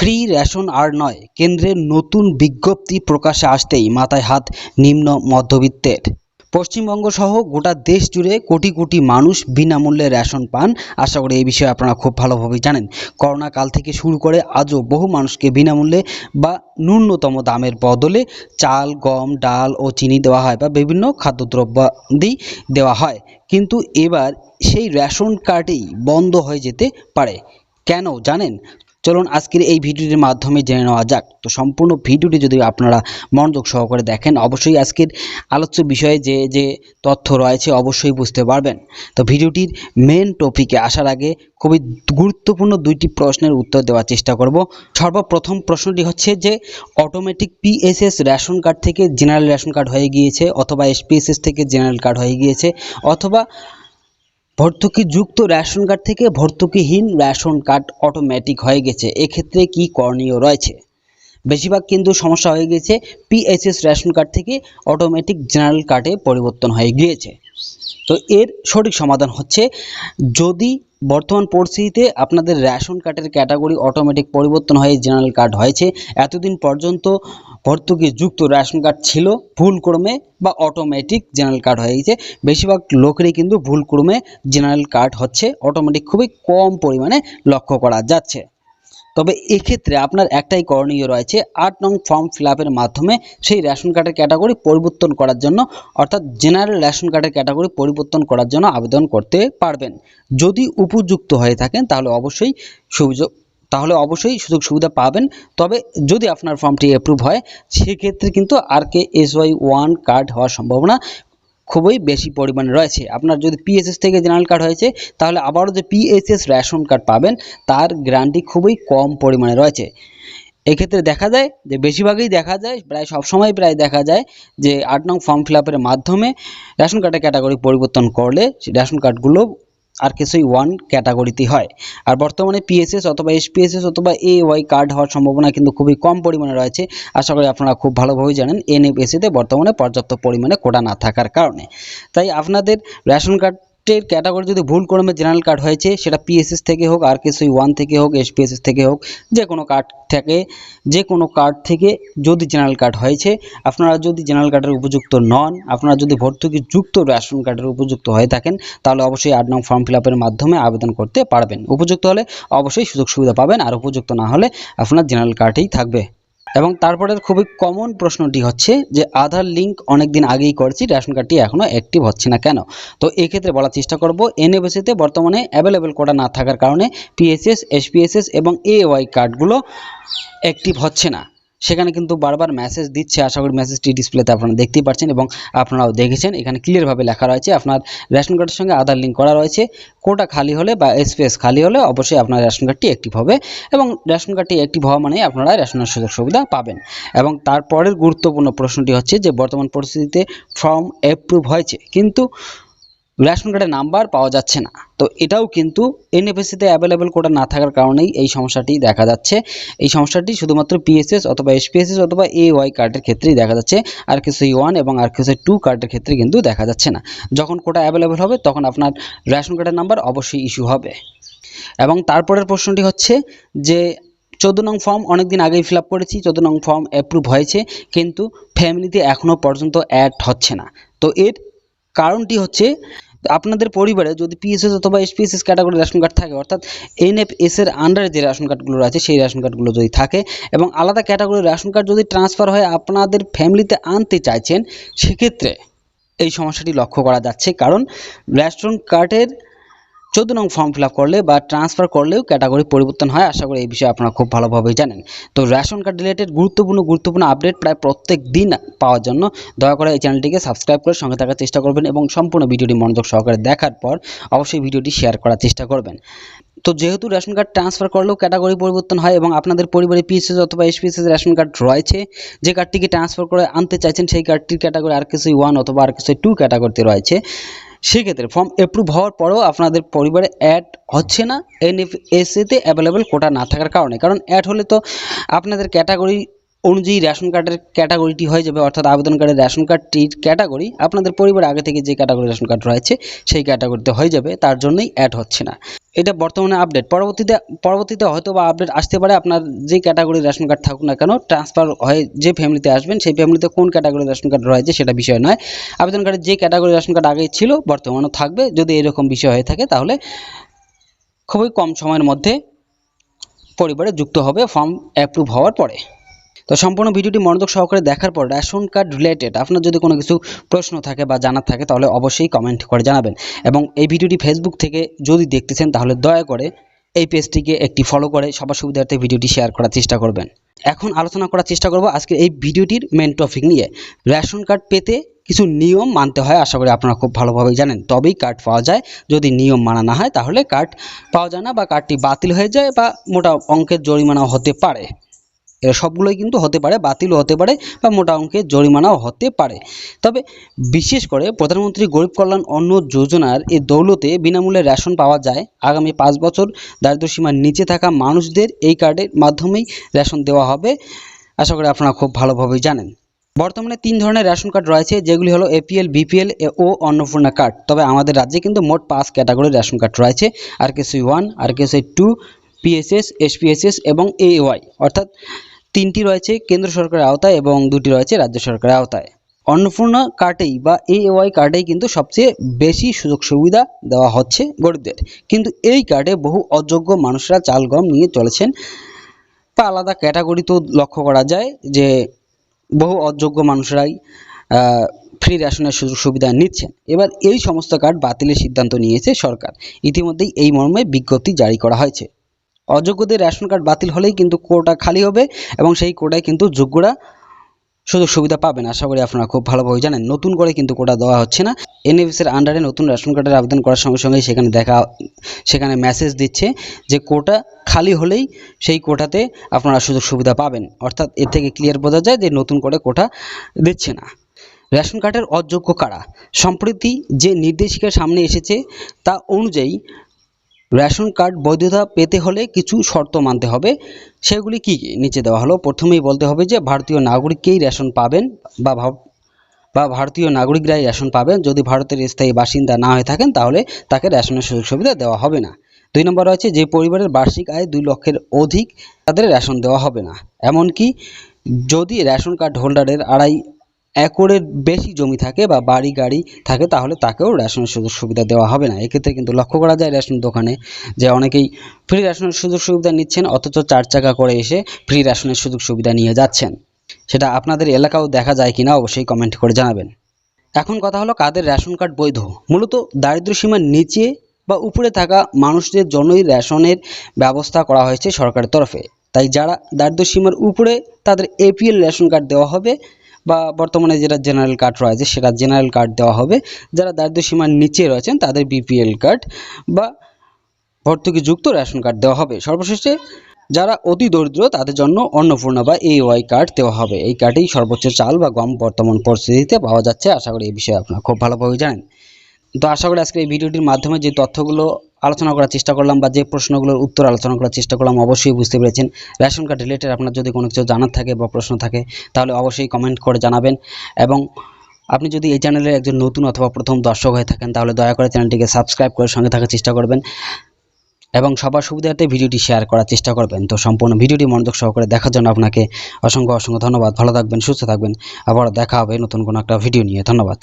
Free ration আর নয় কেন্দ্রের নতুন বিজ্ঞপ্তি প্রকাশে আসতেই মাথায় হাত নিম্ন মধ্যবিত্তের। পশ্চিমবঙ্গ সহ গোটা দেশ জুড়ে কোটি কোটি মানুষ বিনামূল্যে রেশন পান। আশা করি এই বিষয়ে আপনারা খুব ভালোভাবেই জানেন। করোনা কাল থেকে শুরু করে আজও বহু মানুষকে বিনামূল্যে বা ন্যূনতম দামের বদলে চাল, গম, ডাল ও চিনি দেওয়া হয় বা বিভিন্ন খাদ্যদ্রব্যাদি দেওয়া হয়। কিন্তু এবার সেই রেশন কার্ডেই বন্ধ হয়ে যেতে পারে। কেন জানেন? চলুন আজকের এই ভিডিওটির মাধ্যমে জেনে নেওয়া যাক। তো সম্পূর্ণ ভিডিওটি যদি আপনারা মনোযোগ সহকারে দেখেন, অবশ্যই আজকের আলোচ্য বিষয়ে যে যে তথ্য রয়েছে অবশ্যই বুঝতে পারবেন। তো ভিডিওটির মেন টপিকে আসার আগে খুবই গুরুত্বপূর্ণ দুইটি প্রশ্নের উত্তর দেওয়ার চেষ্টা করব। সর্বপ্রথম প্রশ্নটি হচ্ছে যে অটোমেটিক পিএসএস রেশন কার্ড থেকে জেনারেল রেশন কার্ড হয়ে গিয়েছে অথবা এসপিএসএস থেকে জেনারেল কার্ড হয়ে গিয়েছে অথবা ভর্তুকিযুক্ত রেশন কার্ড থেকে ভর্তুকিহীন রেশন কার্ড অটোমেটিক হয়ে গেছে। এক্ষেত্রে কি করণীয় রয়েছে? বেশিরভাগ কিন্তু সমস্যা হয়ে গেছে। পিএসএস রেশন কার্ড থেকে অটোমেটিক জেনারেল কার্ডে পরিবর্তন হয়ে গিয়েছে। তো এর সঠিক সমাধান হচ্ছে, যদি বর্তমান পরিস্থিতিতে আপনাদের রেশন কার্ডের ক্যাটাগরি অটোমেটিক পরিবর্তন হয়ে জেনারেল কার্ড হয়েছে। এতদিন পর্যন্ত ভর্তুকি যুক্ত রেশন কার্ড ছিল ভুল ক্রমে বা অটোমেটিক জেনারেল কার্ড হয়ে গেছে। বেশিরভাগ লোকেরই কিন্তু ভুল ক্রমে জেনারেল কার্ড হচ্ছে অটোমেটিক খুবই কম পরিমাণে লক্ষ্য করা যাচ্ছে। তবে এক্ষেত্রে আপনার একটাই করণীয় রয়েছে আট নং ফর্ম ফিল মাধ্যমে সেই রেশন কার্ডের ক্যাটাগরি পরিবর্তন করার জন্য, অর্থাৎ জেনারেল রেশন কার্ডের ক্যাটাগরি পরিবর্তন করার জন্য আবেদন করতে পারবেন। যদি উপযুক্ত হয়ে থাকেন, তাহলে অবশ্যই সুযোগ তাহলে অবশ্যই সুযোগ সুবিধা পাবেন। তবে যদি আপনার ফর্মটি অ্যাপ্রুভ হয়, সেক্ষেত্রে কিন্তু R K S Y one card হওয়ার সম্ভাবনা খুবই বেশি পরিমাণে রয়েছে। আপনার যদি পিএসএস থেকে জেনারেল কার্ড হয়েছে, তাহলে আবারও যে পিএসএস রেশন কার্ড পাবেন, তার গ্যারান্টি খুবই কম পরিমাণে রয়েছে। এক্ষেত্রে দেখা যায় যে বেশিরভাগই দেখা যায়, প্রায় সবসময় প্রায় দেখা যায় যে আট নং ফর্ম ফিল মাধ্যমে রেশন কার্ডের ক্যাটাগরি পরিবর্তন করলে রেশন কার্ডগুলো আর কিছুই ওয়ান ক্যাটাগরিতে হয়। আর বর্তমানে পিএসএস অথবা এসপিএসএস অথবা এ ওয়াই কার্ড হওয়ার সম্ভাবনা কিন্তু খুবই কম পরিমাণে রয়েছে। আশা করি আপনারা খুব ভালোভাবেই জানেন এনএফএসিতে বর্তমানে পর্যাপ্ত পরিমাণে কোটা না থাকার কারণে। তাই আপনাদের রেশন কার্ড কার্ডের ক্যাটাগরি যদি ভুল ক্রমে জেনারেল কার্ড হয়েছে, সেটা পিএসএস থেকে হোক আর কেসই ওয়ান থেকে হোক এসপিএসএস থেকে হোক, যে কোনো কার্ড থেকে, যে কোনো কার্ড থেকে যদি জেনারেল কার্ড হয়েছে, আপনারা যদি জেনারেল কার্ডের উপযুক্ত নন, আপনারা যদি ভর্তুকি যুক্ত রেশন কার্ডের উপযুক্ত হয়ে থাকেন, তাহলে অবশ্যই আট নং ফর্ম ফিল মাধ্যমে আবেদন করতে পারবেন। উপযুক্ত হলে অবশ্যই সুযোগ সুবিধা পাবেন, আর উপযুক্ত না হলে আপনার জেনারেল কার্ডেই থাকবে। এবং তারপরের খুবই কমন প্রশ্নটি হচ্ছে যে আধার লিঙ্ক অনেক দিন আগেই করছি রেশন কার্ডটি এখনও অ্যাক্টিভ হচ্ছে না কেন? তো এক্ষেত্রে বলার চেষ্টা করব এনএবিসিতে বর্তমানে অ্যাভেলেবেল করা না থাকার কারণে পিএসএস এসপিএসএস এবং এওয়াই কার্ডগুলো অ্যাক্টিভ হচ্ছে না। সেখানে কিন্তু বারবার মেসেজ দিচ্ছে, আশা করি মেসেজটি ডিসপ্লেতে আপনারা দেখতেই পাচ্ছেন এবং আপনারাও দেখেছেন। এখানে ক্লিয়ারভাবে লেখা রয়েছে, আপনার রেশন কার্ডের সঙ্গে আধার লিঙ্ক করা রয়েছে। কোটা খালি হলে বা স্পেস খালি হলে অবশ্যই আপনার রেশন কার্ডটি অ্যাক্টিভ হবে এবং রেশন কার্ডটি অ্যাক্টিভ হওয়া মানে আপনারা রেশনের সুযোগ সুবিধা পাবেন। এবং তারপরের গুরুত্বপূর্ণ প্রশ্নটি হচ্ছে যে, বর্তমান পরিস্থিতিতে ফর্ম অ্যাপ্রুভ হয়েছে, কিন্তু রেশন কার্ডের নাম্বার পাওয়া যাচ্ছে না। তো এটাও কিন্তু এনএফএসিতে অ্যাভেলেবেল কোটা না থাকার কারণেই এই সমস্যাটি দেখা যাচ্ছে। এই সমস্যাটি শুধুমাত্র পিএসএস অথবা এসপিএসএস অথবা এ ওয়াই কার্ডের ক্ষেত্রেই দেখা যাচ্ছে। আর কিছু ওয়ান এবং আর কিছু টু কার্ডের ক্ষেত্রে কিন্তু দেখা যাচ্ছে না। যখন কোটা অ্যাভেলেবেল হবে, তখন আপনার রেশন কার্ডের নাম্বার অবশ্যই ইস্যু হবে। এবং তারপরের প্রশ্নটি হচ্ছে যে, চোদ্দ নং ফর্ম অনেক দিন আগেই ফিল আপ করেছি, চোদ্দ নং ফর্ম অ্যাপ্রুভ হয়েছে, কিন্তু ফ্যামিলিতে এখনও পর্যন্ত অ্যাড হচ্ছে না। তো এর কারণটি হচ্ছে আপনাদের পরিবারে যদি পিএসএস অথবা এসপিএসএস ক্যাটাগরি রেশন কার্ড থাকে, অর্থাৎ এনএফএস এর আন্ডারে যে রেশন কার্ডগুলো আছে সেই রেশন কার্ডগুলো যদি থাকে এবং আলাদা ক্যাটাগরির রেশন কার্ড যদি ট্রান্সফার হয় আপনাদের ফ্যামিলিতে আনতে চাইছেন, সেক্ষেত্রে এই সমস্যাটি লক্ষ্য করা যাচ্ছে। কারণ রেশন কার্ডের চোদ্দ নং ফর্ম ফিল করলে বা ট্রান্সফার করলেও ক্যাটাগরি পরিবর্তন হয়। আশা করি এই বিষয়ে আপনারা খুব ভালোভাবেই জানেন। তো রেশন কার্ড রিলেটেড গুরুত্বপূর্ণ গুরুত্বপূর্ণ আপডেট প্রায় প্রত্যেক দিন পাওয়ার জন্য দয়া করে এই চ্যানেলটিকে সাবস্ক্রাইব করে সঙ্গে থাকার চেষ্টা করবেন এবং সম্পূর্ণ ভিডিওটি মনোযোগ সহকারে দেখার পর অবশ্যই ভিডিওটি শেয়ার করার চেষ্টা করবেন। তো যেহেতু রেশন কার্ড ট্রান্সফার করলেও ক্যাটাগরি পরিবর্তন হয় এবং আপনাদের পরিবারে পিএসএস অথবা এসপিএসএস রেশন কার্ড রয়েছে, যে কার্ডটিকে ট্রান্সফার করে আনতে চাইছেন সেই কার্ডটির ক্যাটাগরি আর কিছুই ওয়ান অথবা আর কিছু টু ক্যাটাগরিতে রয়েছে। সেক্ষেত্রে ফর্ম অ্যাপ্রুভ হওয়ার পরেও আপনাদের পরিবারে অ্যাড হচ্ছে না এনএফএসিতে অ্যাভেলেবেল কোটা না থাকার কারণে। কারণ অ্যাড হলে তো আপনাদের ক্যাটাগরি অনুযায়ী রেশন কার্ডের ক্যাটাগরিটি হয়ে যাবে, অর্থাৎ আবেদনকারীর রেশন কার্ডটির ক্যাটাগরি আপনাদের পরিবার আগে থেকে যে ক্যাটাগরি রেশন কার্ড রয়েছে, সেই ক্যাটাগরিতে হয়ে যাবে, তার জন্যই অ্যাড হচ্ছে না। এটা বর্তমানে আপডেট পরবর্তীতে পরবর্তীতে হয়তো বা আপডেট আসতে পারে। আপনার যে ক্যাটাগরির রেশন কার্ড থাকুক না কেন ট্রান্সফার হয়ে যে ফ্যামিলিতে আসবেন, সেই ফ্যামিলিতে কোন ক্যাটাগরির রেশন কার্ড রয়েছে সেটা বিষয় নয়। আবেদনকারীর যে ক্যাটাগরির রেশন কার্ড আগেই ছিল, বর্তমানেও থাকবে। যদি এরকম বিষয় হয়ে থাকে, তাহলে খুবই কম সময়ের মধ্যে পরিবারে যুক্ত হবে। ফর্ম অ্যাপ্রুভ হওয়ার পরে। তো সম্পূর্ণ ভিডিওটি মনোযোগ সহকারে দেখার পর রেশন কার্ড রিলেটেড আপনার যদি কোনো কিছু প্রশ্ন থাকে বা জানার থাকে তাহলে অবশ্যই কমেন্ট করে জানাবেন। এবং এই ভিডিওটি ফেসবুক থেকে যদি দেখতেছেন তাহলে দয়া করে এই পেজটিকে একটি ফলো করে সবার সুবিধার্থে ভিডিওটি শেয়ার করার চেষ্টা করবেন। এখন আলোচনা করার চেষ্টা করব আজকে এই ভিডিওটির মেন টপিক নিয়ে। রেশন কার্ড পেতে কিছু নিয়ম মানতে হয়, আশা করি আপনারা খুব ভালোভাবেই জানেন। তবেই কার্ড পাওয়া যায়। যদি নিয়ম মানা না হয় তাহলে কার্ড পাওয়া যায় না বা কার্ডটি বাতিল হয়ে যায় বা মোটা অঙ্কের জরিমানাও হতে পারে। এরা সবগুলোই কিন্তু হতে পারে, বাতিলও হতে পারে বা মোটা অঙ্কের জরিমানাও হতে পারে। তবে বিশেষ করে প্রধানমন্ত্রী গরিব কল্যাণ অন্ন যোজনার এই দৌলতে বিনামূল্যে রেশন পাওয়া যায়। আগামী পাঁচ বছর দারিদ্র্যসীমার নিচে থাকা মানুষদের এই কার্ডের মাধ্যমেই রেশন দেওয়া হবে। আশা করি আপনারা খুব ভালোভাবেই জানেন। বর্তমানে তিন ধরনের রেশন কার্ড রয়েছে, যেগুলি হলো এপিএল, বিপিএল ও অন্নপূর্ণা কার্ড। তবে আমাদের রাজ্যে কিন্তু মোট পাঁচ ক্যাটাগরির রেশন কার্ড রয়েছে, আর কেসি ওয়ান, আর কেসি টু পিএসএস এসপিএসএস এবং এওয়াই অর্থাৎ তিনটি রয়েছে কেন্দ্র সরকারের আওতায় এবং দুটি রয়েছে রাজ্য সরকারের আওতায়। অন্নপূর্ণা কার্ডেই বা এওয়াই কার্ডেই কিন্তু সবচেয়ে বেশি সুযোগ সুবিধা দেওয়া হচ্ছে গরিবদের। কিন্তু এই কার্ডে বহু অযোগ্য মানুষরা চাল গম নিয়ে চলেছেন। বা আলাদা ক্যাটাগরি তো লক্ষ্য করা যায় যে বহু অযোগ্য মানুষরাই ফ্রি রেশনের সুযোগ সুবিধা নিচ্ছেন। এবার এই সমস্ত কার্ড বাতিলের সিদ্ধান্ত নিয়েছে সরকার। ইতিমধ্যেই এই মর্মে বিজ্ঞপ্তি জারি করা হয়েছে। অযোগ্যদের রেশন কার্ড বাতিল হলেই কিন্তু কোটা খালি হবে এবং সেই কোটায় কিন্তু যোগ্যরা সুযোগ সুবিধা পাবেন। আশা করি আপনারা খুব ভালোভাবে জানেন। নতুন করে কিন্তু কোটা দেওয়া হচ্ছে না। এনএফএসের আন্ডারে নতুন রেশন কার্ডের আবেদন করার সঙ্গে সঙ্গে সেখানে দেখা, সেখানে মেসেজ দিচ্ছে যে কোটা খালি হলেই সেই কোটাতে আপনারা সুযোগ সুবিধা পাবেন। অর্থাৎ এর থেকে ক্লিয়ার বোঝা যায় যে নতুন করে কোটা দিচ্ছে না। রেশন কার্ডের অযোগ্য কারা? সম্প্রতি যে নির্দেশিকা সামনে এসেছে তা অনুযায়ী রেশন কার্ড বৈধতা পেতে হলে কিছু শর্ত মানতে হবে। সেগুলি কী কী? নিচে দেওয়া হলো। প্রথমেই বলতে হবে যে, ভারতীয় নাগরিককেই রেশন পাবেন বা বা ভারতীয় নাগরিকরাই রেশন পাবেন। যদি ভারতের স্থায়ী বাসিন্দা না হয়ে থাকেন, তাহলে তাকে রেশনের সুযোগ সুবিধা দেওয়া হবে না। দুই নম্বর রয়েছে যে, পরিবারের বার্ষিক আয় দুই লক্ষের অধিক, তাদের রেশন দেওয়া হবে না। এমনকি যদি রেশন কার্ড হোল্ডারের আড়াই একরের বেশি জমি থাকে বা বাড়ি, গাড়ি থাকে, তাহলে তাকেও রেশনের সুযোগ সুবিধা দেওয়া হবে না। এক্ষেত্রে কিন্তু লক্ষ্য করা যায় রেশন দোকানে যে অনেকেই ফ্রি রেশনের সুযোগ সুবিধা নিচ্ছেন, অথচ চার চাকা করে এসে ফ্রি রেশনের সুযোগ সুবিধা নিয়ে যাচ্ছেন। সেটা আপনাদের এলাকাও দেখা যায় কিনা অবশ্যই কমেন্ট করে জানাবেন। এখন কথা হলো কাদের রেশন কার্ড বৈধ? মূলত দারিদ্র্যসীমার নিচে বা উপরে থাকা মানুষদের জন্যই রেশনের ব্যবস্থা করা হয়েছে সরকারের তরফে। তাই যারা দারিদ্র্যসীমার উপরে তাদের এপিএল রেশন কার্ড দেওয়া হবে বা বর্তমানে যেটা জেনারেল কার্ড রয়েছে সেটা জেনারেল কার্ড দেওয়া হবে। যারা দারিদ্র্যসীমার নিচে রয়েছেন তাদের বিপিএল কার্ড বা ভর্তুকিযুক্ত রেশন কার্ড দেওয়া হবে। সর্বশেষে যারা অতি দরিদ্র তাদের জন্য অন্নপূর্ণা বা এই ওয়াই কার্ড দেওয়া হবে। এই কার্ডেই সর্বোচ্চ চাল বা গম বর্তমান পরিস্থিতিতে পাওয়া যাচ্ছে। আশা করি এই বিষয়ে আপনারা খুব ভালোভাবে জানেন। তো আশা করি আজকে এই ভিডিওটির মাধ্যমে যে তথ্যগুলো আলোচনা করার চেষ্টা করলাম বা যে প্রশ্নগুলোর উত্তর আলোচনা করার চেষ্টা করলাম, অবশ্যই বুঝতে পেরেছেন। রেশন কার্ড রিলেটেড আপনার যদি কোনো কিছু জানার থাকে বা প্রশ্ন থাকে, তাহলে অবশ্যই কমেন্ট করে জানাবেন। এবং আপনি যদি এই চ্যানেলের একজন নতুন অথবা প্রথম দর্শক হয়ে থাকেন, তাহলে দয়া করে চ্যানেলটিকে সাবস্ক্রাইব করে সঙ্গে থাকার চেষ্টা করবেন এবং সবার সুবিধার্থে ভিডিওটি শেয়ার করার চেষ্টা করবেন। তো সম্পূর্ণ ভিডিওটি মনোযোগ সহকারে দেখার জন্য আপনাকে অসংখ্য অসংখ্য ধন্যবাদ। ভালো থাকবেন, সুস্থ থাকবেন। আবার দেখা হবে নতুন কোনো একটা ভিডিও নিয়ে। ধন্যবাদ।